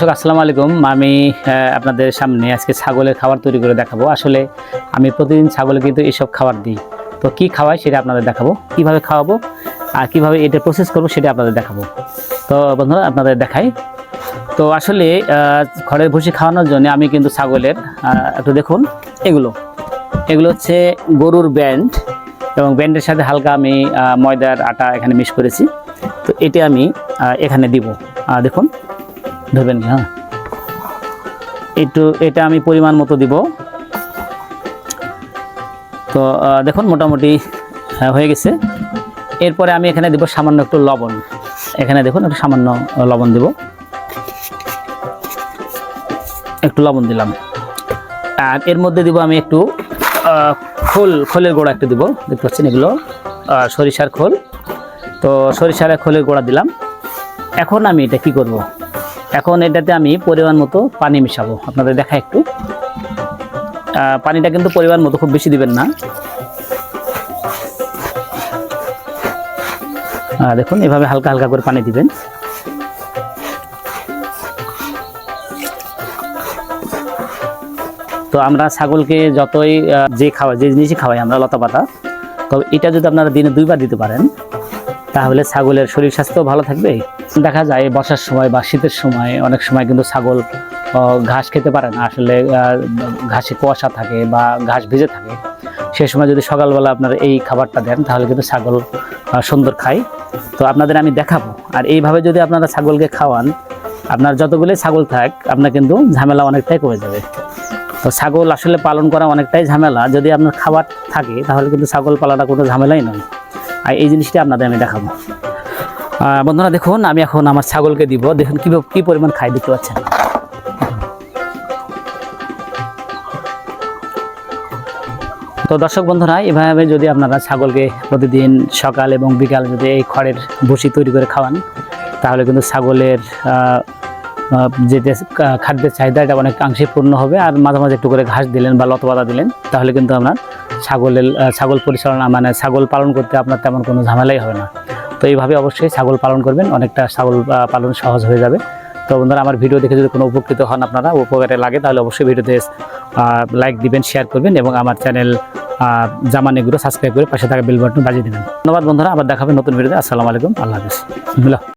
দর্শক, আসসালামু আলাইকুম। আমি আপনাদের সামনে আজকে ছাগলের খাবার তৈরি করে দেখাবো। আসলে আমি প্রতিদিন ছাগলে কিন্তু এসব খাবার দিই। তো কি খাওয়াই সেটা আপনাদের দেখাবো। কীভাবে খাওয়াবো আর কীভাবে এটা প্রসেস করব সেটা আপনাদের দেখাবো। তো বন্ধুরা, আপনাদের দেখাই। তো আসলে খড়ের ভুসি খাওয়ানোর জন্য আমি কিন্তু ছাগলের একটু দেখুন, এগুলো। এগুলো হচ্ছে গরুর ব্যান্ড এবং ব্যান্ডের সাথে হালকা আমি ময়দার আটা এখানে মিক্স করেছি। তো এটা আমি এখানে দিব। দেখুন। ধরবেন হ্যাঁ? একটু এটা আমি পরিমাণ মতো দিব। তো দেখুন মোটামুটি হয়ে গেছে। এরপরে আমি এখানে দেব সামান্য একটু লবণ। এখানে দেখুন একটু সামান্য লবণ দেব। একটু লবণ দিলাম। আর এর মধ্যে দিব আমি একটু খোল, খোলের গোড়া একটু দিব। দেখতে পাচ্ছেন এগুলো সরিষার খোল। তো সরিষার খোলের গোড়া দিলাম। এখন আমি এটা কি করব? এখন এটাতে আমি পরিমাণ মতো পানি মিশাবো। আপনাদের দেখা একটু। পানিটা কিন্তু পরিমাণ মতো খুব বেশি দিবেন না। দেখুন, এভাবে হালকা হালকা করে পানি দিবেন। তো আমরা ছাগলকে যতই যে খাওয়া, যে জিনিসই খাওয়াই, আমরা লতা পাতা তবে এটা যদি আপনারা দিনে দুইবার দিতে পারেন তাহলে ছাগলের শরীর স্বাস্থ্য ভালো থাকবে? দেখা যায় বর্ষার সময় বা শীতের সময় অনেক সময় কিন্তু ছাগল ঘাস খেতে পারে না। আসলে ঘাসে কুয়াশা থাকে বা ঘাস ভিজে থাকে। সেই সময় যদি সকালবেলা আপনার এই খাবারটা দেন, তাহলে কিন্তু ছাগল সুন্দর খায়। তো আপনাদের আমি দেখাবো। আর এইভাবে যদি আপনারা ছাগলকে খাওয়ান, আপনার যতগুলোই ছাগল থাক, আপনার কিন্তু ঝামেলা অনেকটাই কমে যাবে। তো ছাগল আসলে পালন করা অনেকটাই ঝামেলা। যদি আপনার খাবার থাকে, তাহলে কিন্তু ছাগল পালাটা কোনো ঝামেলাই নয়। আর এই জিনিসটা আপনাদের আমি দেখাবো। বন্ধুরা দেখুন, আমি এখন আমার ছাগলকে দিব। দেখুন কী কী পরিমাণ খাই দেখতে পাচ্ছেন? তো দর্শক বন্ধুরা, এভাবে যদি আপনারা ছাগলকে প্রতিদিন সকাল এবং বিকাল যদি এই খড়ের ভুসি তৈরি করে খাওয়ান, তাহলে কিন্তু ছাগলের যে খাদ্যের চাহিদা এটা অনেকাংশে পূর্ণ হবে। আর মাঝে মাঝে একটু করে ঘাস দিলেন বা লতপাতা দিলেন, তাহলে কিন্তু আপনার ছাগলের ছাগল পরিচালনা মানে ছাগল পালন করতে আপনার তেমন কোনো ঝামেলাই হবে না। তো এইভাবে অবশ্যই ছাগল পালন করবেন, অনেকটা ছাগল পালন সহজ হয়ে যাবে। তো বন্ধুরা, আমার ভিডিও দেখে যদি কোনো উপকৃত হন আপনারা, উপকারে লাগে, তাহলে অবশ্যই ভিডিওতে লাইক দিবেন শেয়ার করবেন এবং আমার চ্যানেল জামানিগুলো সাবস্ক্রাইব করে পাশে থাকা বেল বাটন বাজিয়ে দেবেন। ধন্যবাদ বন্ধুরা, আবার দেখাবেন নতুন ভিডিওতে। আসসালামু আলাইকুম, আল্লাহ হাফিজ।